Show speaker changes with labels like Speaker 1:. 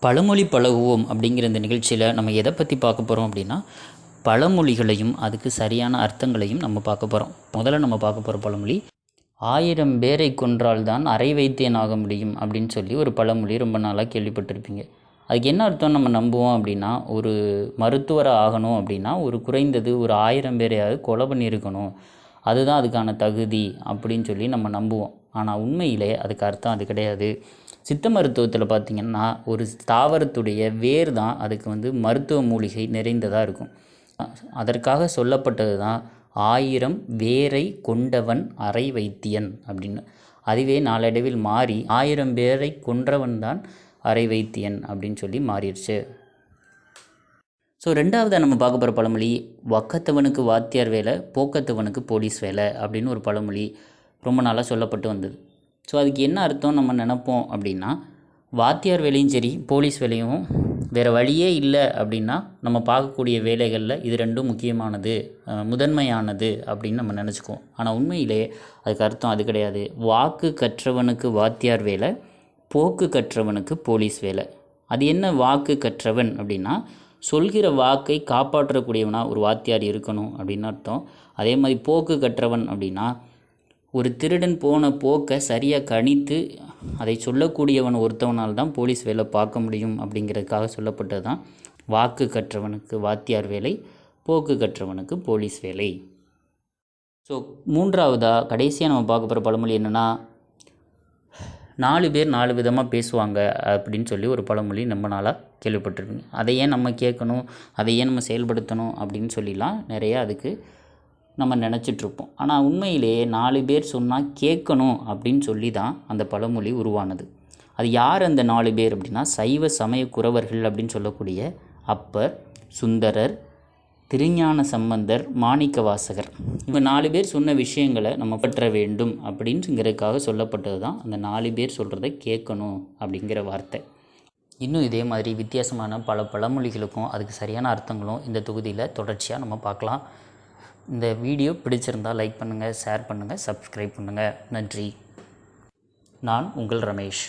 Speaker 1: பழமொழி பழகுவோம் அப்படிங்கிற இந்த நிகழ்ச்சியில் நம்ம எதை பற்றி பார்க்க போகிறோம் அப்படின்னா பழமொழிகளையும் அதுக்கு சரியான அர்த்தங்களையும் நம்ம பார்க்க போகிறோம் முதல்ல நம்ம பார்க்க போகிற பழமொழி ஆயிரம் பேரை கொன்றால்தான் அரை வைத்தியன் ஆக முடியும் அப்படின்னு சொல்லி ஒரு பழமொழி ரொம்ப நாளாக கேள்விப்பட்டிருப்பீங்க. அதுக்கு என்ன அர்த்தம் நம்ம நம்புவோம் அப்படின்னா ஒரு மருத்துவராக ஆகணும் அப்படின்னா ஒரு குறைந்தது ஒரு ஆயிரம் பேரையாவது கொலை பண்ணியிருக்கணும். அதுதான் அதுக்கான தகுதி அப்படின்னு சொல்லி நம்ம நம்புவோம். ஆனால் உண்மையிலே அதுக்கு அர்த்தம் அது கிடையாது. சித்த மருத்துவத்தில் பார்த்திங்கன்னா ஒரு தாவரத்துடைய வேர் தான் அதுக்கு வந்து மருத்துவ மூலிகை நிறைந்ததாக இருக்கும். அதற்காக சொல்லப்பட்டது தான் ஆயிரம் வேரை கொண்டவன் அரை வைத்தியன் அப்படின்னு. அதுவே நாளடைவில் மாறி ஆயிரம் பேரை கொன்றவன் தான் அரை வைத்தியன் அப்படின்னு சொல்லி மாறிடுச்சு. ஸோ ரெண்டாவதாக நம்ம பார்க்க போகிற பழமொழி வக்கத்தவனுக்கு வாத்தியார் வேலை போக்கத்தவனுக்கு போலீஸ் வேலை அப்படின்னு ஒரு பழமொழி ரொம்ப நாளாக சொல்லப்பட்டு வந்தது. ஸோ அதுக்கு என்ன அர்த்தம் நம்ம நினப்போம் அப்படின்னா வாத்தியார் வேலையும் சரி போலீஸ் வேலையும் வேறு வழியே இல்லை அப்படின்னா நம்ம பார்க்கக்கூடிய வேலைகளில் இது ரெண்டும் முக்கியமானது முதன்மையானது அப்படின்னு நம்ம நினச்சிக்குவோம். ஆனால் உண்மையிலே அதுக்கு அர்த்தம் அது கிடையாது. வாக்கு கற்றவனுக்கு வாத்தியார் வேலை போக்கு கற்றவனுக்கு போலீஸ் வேலை. அது என்ன வாக்கு கற்றவன் அப்படின்னா சொல்கிற வாக்கை காப்பாற்றக்கூடியவனா ஒரு வாத்தியார் இருக்கணும் அப்படின்னு அர்த்தம். அதே மாதிரி போக்கு கற்றவன் அப்படின்னா ஒரு திருடன் போன போக்கை சரியாக கணித்து அதை சொல்லக்கூடியவன் ஒருத்தவனால் தான் போலீஸ் வேலை பார்க்க முடியும் அப்படிங்கிறதுக்காக சொல்லப்பட்டது தான். வாக்கு கற்றவனுக்கு வாத்தியார் வேலை போக்கு கற்றவனுக்கு போலீஸ் வேலை. ஸோ மூன்றாவதாக கடைசியாக நம்ம பார்க்க போகிற பழமொழி என்னென்னா நாலு பேர் நாலு விதமாக பேசுவாங்க அப்படின்னு சொல்லி ஒரு பழமொழி நம்ம நாளாக கேள்விப்பட்டிருப்பீங்க. அதை ஏன் நம்ம கேட்கணும்? அதை ஏன் நம்ம செயல்படுத்தணும் அப்படின்னு சொல்லிலாம் நிறையா அதுக்கு நம்ம நினச்சிட்ருப்போம். ஆனால் உண்மையிலேயே நாலு பேர் சொன்னால் கேட்கணும் அப்படின்னு சொல்லி தான் அந்த பழமொழி உருவானது. அது யார் அந்த நாலு பேர் அப்படின்னா சைவ சமய குறவர்கள் அப்படின்னு சொல்லக்கூடிய அப்பர் சுந்தரர் திருஞான சம்பந்தர் மாணிக்க வாசகர் இவங்க நாலு பேர் சொன்ன விஷயங்களை நம்ம பற்ற வேண்டும் அப்படின்னுங்கிறதுக்காக சொல்லப்பட்டது தான் அந்த நாலு பேர் சொல்கிறத கேட்கணும் அப்படிங்கிற வார்த்தை. இன்னும் இதே மாதிரி வித்தியாசமான பல பழமொழிகளுக்கும் அதுக்கு சரியான அர்த்தங்களும் இந்த தொகுதியில் தொடர்ச்சியாக நம்ம பார்க்கலாம். இந்த வீடியோ பிடிச்சிருந்தால் லைக் பண்ணுங்கள் ஷேர் பண்ணுங்கள் சப்ஸ்கிரைப் பண்ணுங்கள் நன்றி. நான் உங்கள் ரமேஷ்.